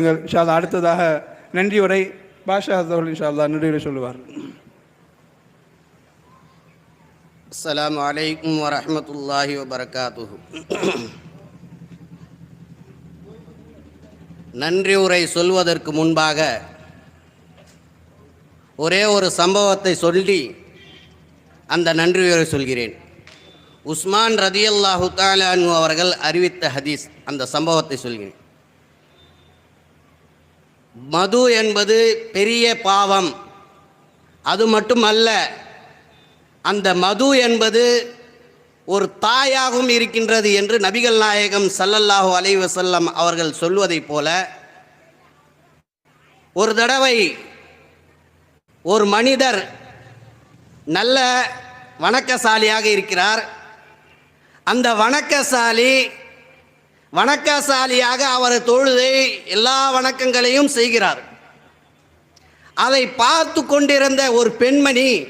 இன்ஷா அடுத்ததாக நன்றி உரை. பாஷா அவர்கள் இன்ஷா அல்லாஹ் நன்றி சொல்லுவார். அஸ்ஸலாமு அலைக்கும் வரஹ்மத்துல்லாஹி நன்றி உரை சொல்வதற்கு முன்பாக ஒரே ஒரு சம்பவத்தை சொல்லி அந்த நன்றி உரை சொல்கிறேன். உஸ்மான் ரதியல்லாஹு தாலானு அவர்கள் அறிவித்த ஹதீஸ் அந்த சம்பவத்தை சொல்கிறேன். மது என்பது பெரிய பாவம். அது மட்டுமல்ல அந்த மது என்பது ஒரு தாயாகவும் இருக்கின்றது என்று நபிகள் நாயகம் சல்லல்லாஹு அலைவசல்லம் அவர்கள் சொல்வதைப் போல ஒரு தடவை ஒரு மனிதர் நல்ல வணக்கசாலியாக இருக்கிறார். அந்த வணக்கசாலி வணக்கசாலியாக அவர் தொழுதை எல்லா வணக்கங்களையும் செய்கிறார். அதை பார்த்து கொண்டிருந்த ஒரு பெண்மணி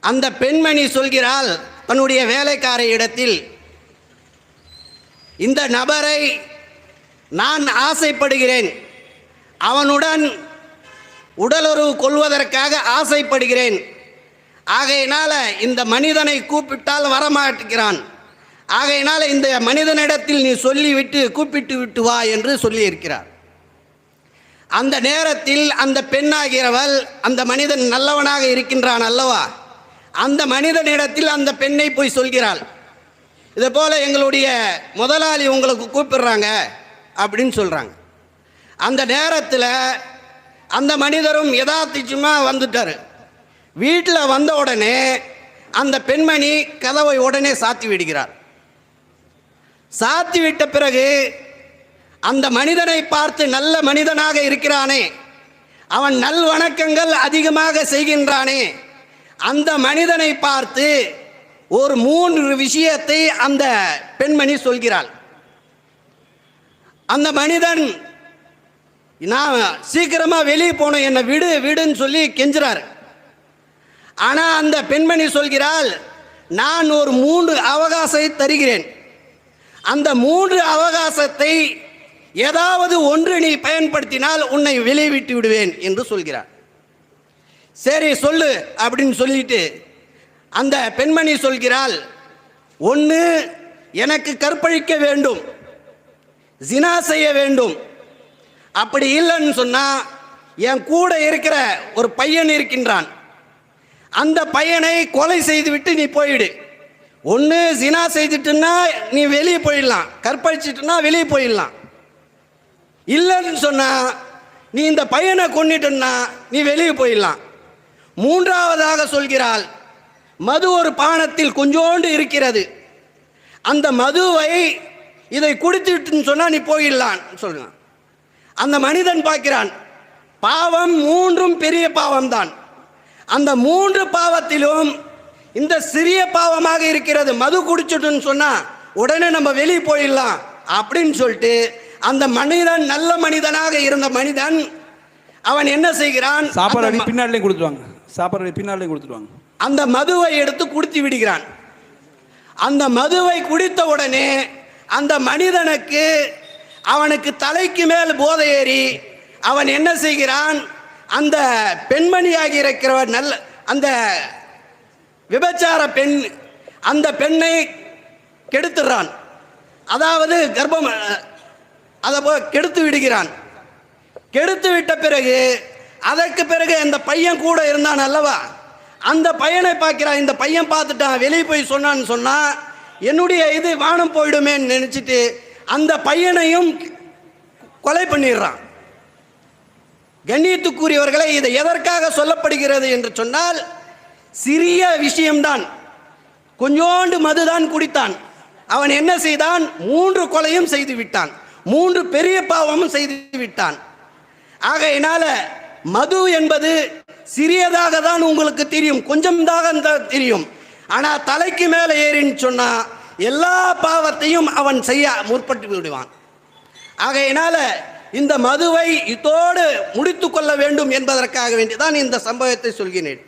அந்த பெண்மணி சொல்கிறாள் தன்னுடைய வேலைக்கார இடத்தில் இந்த நபரை நான் ஆசைப்படுகிறேன். அவனுடன் உடலுறவு கொள்வதற்காக ஆசைப்படுகிறேன். ஆகையினால இந்த மனிதனை கூப்பிட்டால் வரமாட்டேங்கிறான். ஆகையினால் இந்த மனிதனிடத்தில் நீ சொல்லிவிட்டு கூப்பிட்டு விட்டு வா என்று சொல்லியிருக்கிறார். அந்த நேரத்தில் அந்த பெண்ணாகிறவள் அந்த மனிதன் நல்லவனாக இருக்கின்றான் அல்லவா? அந்த மனிதனிடத்தில் அந்த பெண்ணை போய் சொல்கிறாள். இதை போல் எங்களுடைய முதலாளி உங்களுக்கு கூப்பிடுறாங்க அப்படின்னு சொல்கிறாங்க அந்த நேரத்தில் அந்த மனிதரும் யதார்த்திச்சமாக வந்துட்டார். வீட்டில் வந்த உடனே அந்த பெண்மணி கதவை உடனே சாத்தி விடுகிறார். சாத்திவிட்ட பிறகு அந்த மனிதனை பார்த்து நல்ல மனிதனாக இருக்கிறானே. அவன் நல் வணக்கங்கள் அதிகமாக செய்கின்றானே. அந்த மனிதனை பார்த்து ஒரு மூன்று விஷயத்தை அந்த பெண்மணி சொல்கிறாள். அந்த மனிதன் நான் சீக்கிரமாக வெளியே போகணும் என்னை விடு விடுன்னு சொல்லி கெஞ்சுறாரு. ஆனால் அந்த பெண்மணி சொல்கிறாள் நான் ஒரு மூன்று அவகாசத்தை தருகிறேன். அந்த மூன்று அவகாசத்தை ஏதாவது ஒன்று நீ பயன்படுத்தினால் உன்னை விளைவிட்டு விடுவேன் என்று சொல்கிறார். சரி சொல்லு அப்படின்னு சொல்லிட்டு அந்த பெண்மணி சொல்கிறாள் ஒன்று எனக்கு கற்பழிக்க வேண்டும் ஜினா செய்ய வேண்டும். அப்படி இல்லைன்னு சொன்னால் என் கூட இருக்கிற ஒரு பையன் இருக்கின்றான். அந்த பையனை கொலை செய்துவிட்டு நீ போயிடு. ஒன்று ஜினா செய்துட்டுன்னா நீ வெளியே போயிடலாம். கற்பழிச்சிட்டுனா வெளியே போயிடலாம். இல்லைன்னு சொன்னால் நீ இந்த பையனை கொண்டுட்டுன்னா நீ வெளியே போயிடலாம். மூன்றாவதாக சொல்கிறாள் மது ஒரு பானத்தில் கொஞ்சோண்டு இருக்கிறது. அந்த மதுவை இதை குடித்துட்டுன்னு சொன்னால் நீ போயிடலாம் சொல்கிறான் அந்த மனிதன் பார்க்கிறான் பாவம் மூன்றும் பெரிய பாவம்தான். அந்த மூன்று பாவத்திலும் இந்த சிறிய பாவமாக இருக்கிறது மது குடிச்சிட்டுன்னு சொன்னா உடனே நம்ம வெளியே போயிடலாம் அப்படின்னு சொல்லிட்டு அந்த மனிதன் நல்ல மனிதனாக இருந்த மனிதன் அவன் என்ன செய்கிறான்? சாப்பாடு பின்னாடிலையும் கொடுத்துருவாங்க. சாப்பாடு பின்னாடிலையும் கொடுத்துருவாங்க. அந்த மதுவை எடுத்து குடித்து விடுகிறான். அந்த மதுவை குடித்த உடனே அந்த மனிதனுக்கு அவனுக்கு தலைக்கு மேல் போதை ஏறி அவன் என்ன செய்கிறான்? அந்த பெண்மணியாகி இருக்கிறவர் நல்ல அந்த விபச்சார பெண் அந்த பெண்ணை கெடுத்துடுறான். அதாவது கர்ப்பம் அதை போ கெடுத்து விடுகிறான். கெடுத்து விட்ட பிறகு அதற்கு பிறகு அந்த பையன் கூட இருந்தான் அல்லவா? அந்த பையனை பார்க்கிறான் இந்த பையன் பார்த்துட்டான் வெளியே போய் சொன்னான்னு சொன்னா என்னுடைய இது வானம் போயிடுமேன்னு நினச்சிட்டு அந்த பையனையும் கொலை பண்ணிடுறான். கண்ணியத்துக்குரியவர்களை இதை எதற்காக சொல்லப்படுகிறது என்று சொன்னால் சிறிய விஷயம்தான். கொஞ்சோண்டு மதுதான் குடித்தான். அவன் என்ன செய்தான்? மூன்று கொலையும் செய்து விட்டான் மூன்று பெரிய பாவமும் செய்து விட்டான் ஆகையினால மது என்பது சிறியதாக தான் உங்களுக்கு தெரியும். கொஞ்சம்தாக தெரியும். ஆனால் தலைக்கு மேலே ஏறின்னு சொன்னா எல்லா பாவத்தையும் அவன் செய்ய முற்பட்டு விடுவான். ஆகையினால இந்த மதுவை இதோடு முடித்து கொள்ள வேண்டும் என்பதற்காக வேண்டிதான் இந்த சம்பவத்தை சொல்கிறேன்.